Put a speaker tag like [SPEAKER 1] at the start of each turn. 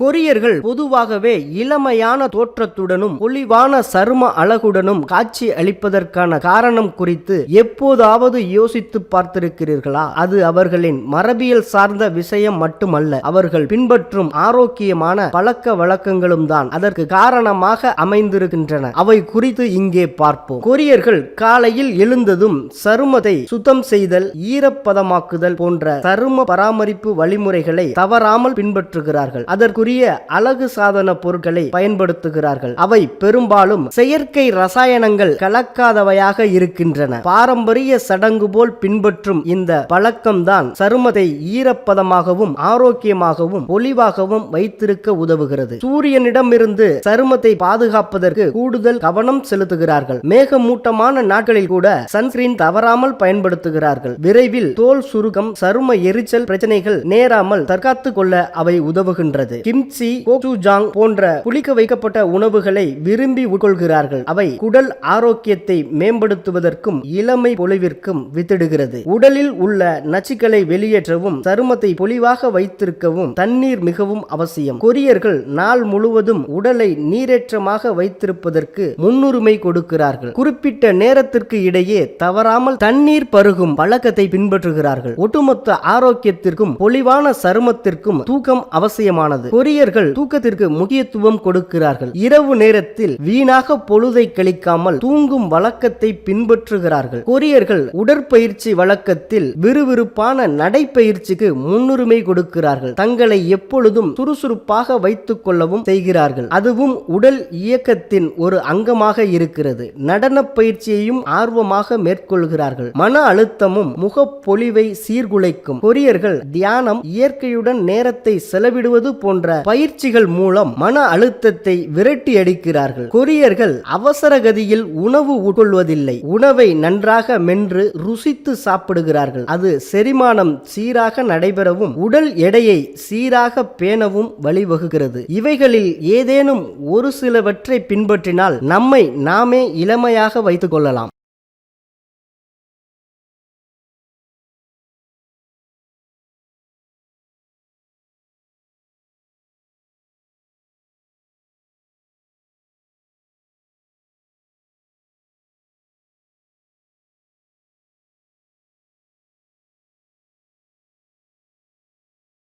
[SPEAKER 1] கொரியர்கள் பொதுவாகவே இளமையான தோற்றத்துடனும் பொலிவான சரும அழகுடனும் காட்சி அளிப்பதற்கான காரணம் குறித்து எப்போதாவது யோசித்து பார்த்திருக்கிறீர்களா? அது அவர்களின் மரபியல் சார்ந்த விஷயம் மட்டுமல்ல அவர்கள் பின்பற்றும் ஆரோக்கியமான பழக்க வழக்கங்களும் தான் அதற்கு காரணமாக அமைந்திருக்கின்றன. அவை குறித்து இங்கே பார்ப்போம். கொரியர்கள் காலையில் எழுந்ததும் சருமத்தை சுத்தம் செய்தல் ஈரப்பதமாக்குதல் போன்ற சரும பராமரிப்பு வழிமுறைகளை தவறாமல் பின்பற்றுகிறார்கள். அதற்கு அதற்குரிய அழகு சாதன பொருட்களை பயன்படுத்துகிறார்கள். அவை பெரும்பாலும் செயற்கை ரசாயனங்கள் கலக்காதவையாக இருக்கின்றன. பாரம்பரிய சடங்கு போல் பின்பற்றும் இந்த பழக்கம்தான் சருமத்தை ஈரப்பதமாகவும் ஆரோக்கியமாகவும் ஒளிவாகவும் வைத்திருக்க உதவுகிறது. சூரியனிடமிருந்து சருமத்தை பாதுகாப்பதற்கு கூடுதல் கவனம் செலுத்துகிறார்கள். மேகமூட்டமான நாட்களில் கூட சன்ஸ்கிரீன் தவறாமல் பயன்படுத்துகிறார்கள். விரைவில் தோல் சுருக்கம் சரும எரிச்சல் பிரச்சனைகள் நேராமல் தற்காத்துக் கொள்ள அவை உதவுகின்றது. கிம்சி கோக்சுஜாங் போன்ற புளிக்க வைக்கப்பட்ட உணவுகளை விரும்பி உட்கொள்கிறார்கள். அவை குடல் ஆரோக்கியத்தை மேம்படுத்துவதற்கும் இளமை பொலிவிற்கும் வித்திடுகிறது. உடலில் உள்ள நச்சுக்களை வெளியேற்றவும் சருமத்தை பொலிவாக வைத்திருக்கவும் தண்ணீர் மிகவும் அவசியம். கொரியர்கள் நாள் முழுவதும் உடலை நீரேற்றமாக வைத்திருப்பதற்கு முன்னுரிமை கொடுக்கிறார்கள். குறிப்பிட்ட நேரத்திற்கு இடையே தவறாமல் தண்ணீர் பருகும் பழக்கத்தை பின்பற்றுகிறார்கள். ஒட்டுமொத்த ஆரோக்கியத்திற்கும் பொலிவான சருமத்திற்கும் தூக்கம் அவசியமானது. கொரியர்கள் தூக்கத்திற்கு முக்கியத்துவம் கொடுக்கிறார்கள். இரவு நேரத்தில் வீணாக பொழுதை கழிக்காமல் தூங்கும் வழக்கத்தை பின்பற்றுகிறார்கள். கொரியர்கள் உடற்பயிற்சி வழக்கத்தில் விறுவிறுப்பான நடைப்பயிற்சிக்கு முன்னுரிமை கொடுக்கிறார்கள். தங்களை எப்பொழுதும் சுறுசுறுப்பாக வைத்துக் கொள்ளவும் செய்கிறார்கள். அதுவும் உடல் இயக்கத்தின் ஒரு அங்கமாக இருக்கிறது. நடன பயிற்சியையும் ஆர்வமாக மேற்கொள்கிறார்கள். மன அழுத்தமும் முகப்பொலிவை சீர்குலைக்கும். கொரியர்கள் தியானம் இயற்கையுடன் நேரத்தை செலவிடுவது போன்ற போன்ற பயிற்சிகள் மூலம் மன அழுத்தத்தை விரட்டி அடிக்கிறார்கள். கொரியர்கள் அவசர கதியில் உணவு உட்கொள்வதில்லை. உணவை நன்றாக மென்று ருசித்து சாப்பிடுகிறார்கள். அது செரிமானம் சீராக நடைபெறவும் உடல் எடையை சீராக பேணவும் வழிவகுக்கிறது. இவைகளில் ஏதேனும் ஒரு சிலவற்றை பின்பற்றினால் நம்மை நாமே இளமையாக வைத்துக் கொள்ளலாம்.